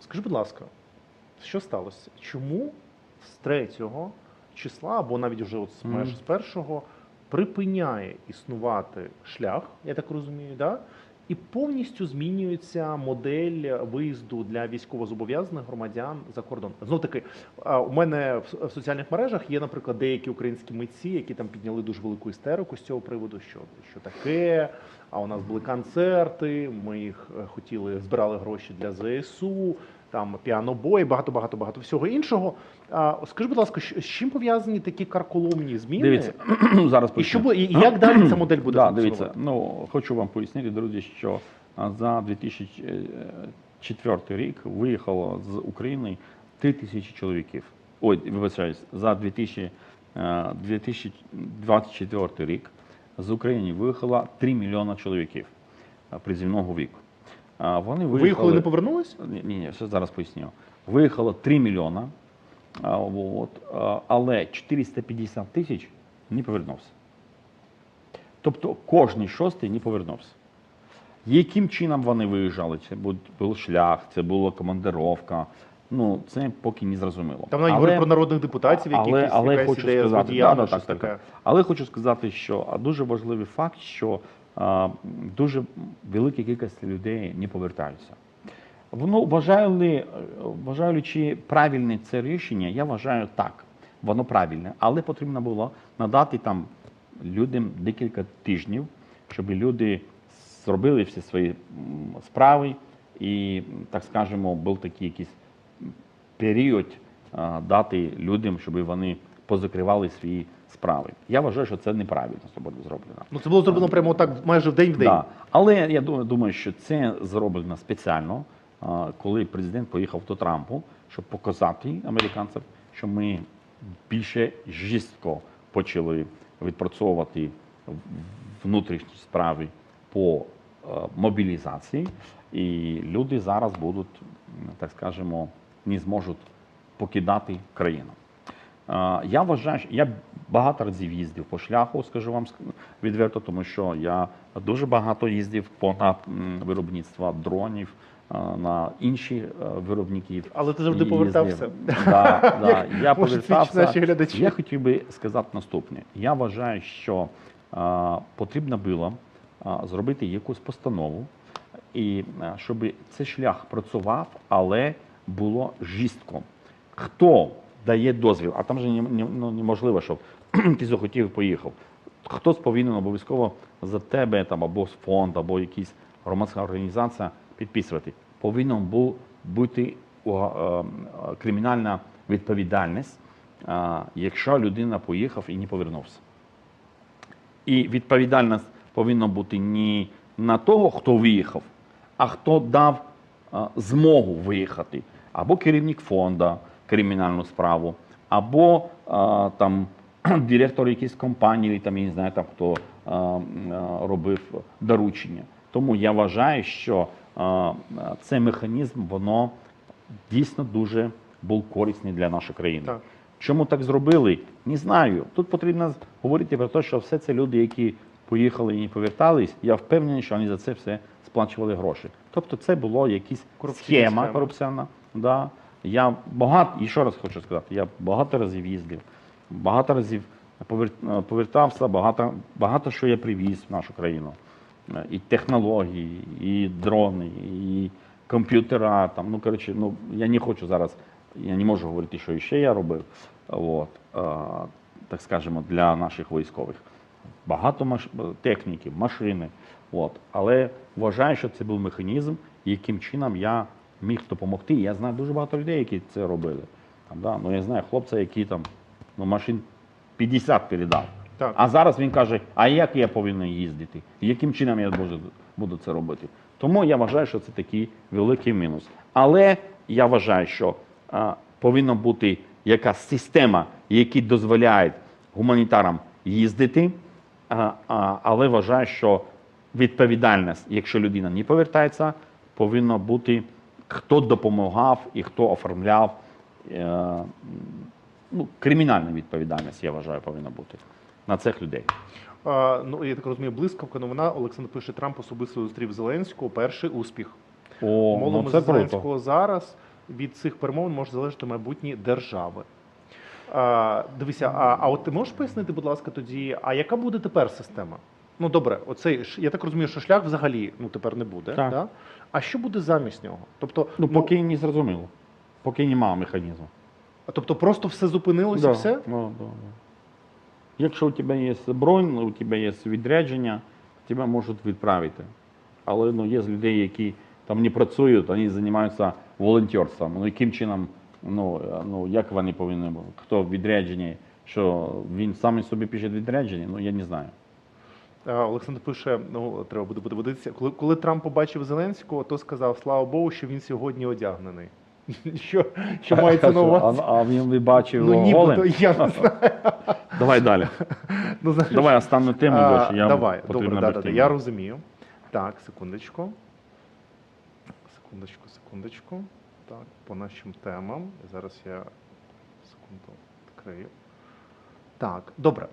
Скажи, будь ласка, що сталося? Чому з 3 числа, або навіть вже от з з першого, припиняє існувати шлях, я так розумію, да? І повністю змінюється модель виїзду для військовозобов'язаних громадян за кордон. Знов таки, у мене в соціальних мережах є, наприклад, деякі українські митці, які там підняли дуже велику істерику з цього приводу, що, що таке. А у нас були концерти, ми їх е, хотіли, збирали гроші для ЗСУ, там піанобой, багато, багато, багато всього іншого. А, скажи, будь ласка, щ- з чим пов'язані такі карколомні зміни? Дивіться, зараз І що і як далі ця модель буде да, дивіться, ну хочу вам пояснити, друзі, що за 2004 рік виїхало з України 3 тисячі чоловіків. Ой, вибачаюсь, за 2000, е, 2024 рік з України виїхало 3 мільйона чоловіків е, призивного віку. Вони Виїхали, виїхали, не повернулись? ні, ні, ще зараз поясню. Виїхало 3 мільйона, от, але 450 тисяч не повернувся. Тобто кожний шостий не повернувся. Яким чином вони виїжджали? Це був, шлях, це була командировка. Ну, це поки не зрозуміло. Там навіть говорять про народних депутатів, яких але, якісь але хочу ідея з сказати, водіями, да, да, так, так, таке. так. Але хочу сказати, що дуже важливий факт, що дуже велика кількість людей не повертаються. Воно вважаю ли, вважаю ли, чи правильне це рішення, я вважаю так, воно правильне, але потрібно було надати там людям декілька тижнів, щоб люди зробили всі свої справи і, так скажемо, був такий якийсь період дати людям, щоб вони позакривали свої справи. Я вважаю, що це неправильно зроблено. Ну це було зроблено прямо так майже в день в день. Да. Але я думаю, що це зроблено спеціально, коли президент поїхав до Трампу, щоб показати американцям, що ми більше жорстко почали відпрацьовувати внутрішні справи по е, мобілізації, і люди зараз будуть, так скажемо, не зможуть покидати країну. Я вважаю, що я багато разів їздив по шляху, скажу вам відверто, тому що я дуже багато їздив по на м, виробництво дронів, на інші е, виробників. Але ти завжди повертався. Да, да, я повертався. наші глядачі. Я хотів би сказати наступне. Я вважаю, що е, потрібно було е, зробити якусь постанову, і е, щоб цей шлях працював, але було жорстко. Хто дає дозвіл, а там же ну, неможливо, щоб ти захотів і поїхав. Хтось повинен обов'язково за тебе там або фонд, або якась громадська організація підписувати. Повинна бути е, кримінальна відповідальність, е, якщо людина поїхав і не повернувся. І відповідальність повинна бути не на того, хто виїхав, а хто дав е, змогу виїхати. Або керівник фонду кримінальну справу, або е, там директор якоїсь компанії, там я не знаю, там хто е, е, робив доручення. Тому я вважаю, що е, цей механізм воно дійсно дуже був корисний для нашої країни. Так. Чому так зробили? Не знаю. Тут потрібно говорити про те, що все це люди, які поїхали і не повертались, я впевнений, що вони за це все сплачували гроші. Тобто це було якась схема схема. корупційна. Да. Я багато, і ще раз хочу сказати, я багато разів їздив, багато разів повертався, багато, багато що я привіз в нашу країну. Е, І технології, і дрони, і комп'ютера. Там, ну, коротше, ну, я не хочу зараз, я не можу говорити, що ще я робив. От, е, так скажемо, для наших військових. Багато маш... техніки, машини. От. Але вважаю, що це був механізм, яким чином я міг допомогти. Я знаю дуже багато людей, які це робили. Там, да? ну, я знаю хлопця, який там ну, машин 50 передав. Так. А зараз він каже: а як я повинен їздити? Яким чином я буду, буду це робити? Тому я вважаю, що це такий великий мінус. Але я вважаю, що а, повинна бути якась система, яка дозволяє гуманітарам їздити, а, а, але вважаю, що відповідальність, якщо людина не повертається, повинна бути хто допомагав і хто оформляв. Е, ну, кримінальна відповідальність, я вважаю, повинна бути на цих людей. А, ну, я так розумію, блискавка новина. Олександр пише, Трамп особисто зустрів Зеленського. Перший успіх. О, Мовимо ну це круто. Зеленського зараз від цих перемовин може залежати майбутнє держави. А, дивися, а, а от ти можеш пояснити, будь ласка, тоді, а яка буде тепер система? Ну добре, оцей я так розумію, що шлях взагалі ну тепер не буде. Так. Да? А що буде замість нього? Тобто, Ну, поки не зрозуміло. Поки немає механізму. А тобто просто все зупинилося, Да, все? да, да, да. Якщо у тебе є бронь, у тебе є відрядження, тебе можуть відправити. Але ну, є людей, які там не працюють, вони займаються волонтерством. Ну, яким чином, ну, е, ну як вони повинні бути? Хто в відрядженні, що він сам собі пише відрядження, ну я не знаю. А, Олександр пише: ну треба буде подивитися. Коли, коли Трамп побачив Зеленського, то сказав: слава Богу, що він сьогодні одягнений. Що, що мається на увазі? А, а він бачив Ну його голим? я не знаю. Давай далі. Ну, знаєш, Давай останню тему, А, більше. Я Давай, добре, да, да, я розумію. Так, секундочку. Секундочку, секундочку. Так, по нашим темам. Зараз я секунду відкрию. Так, добре.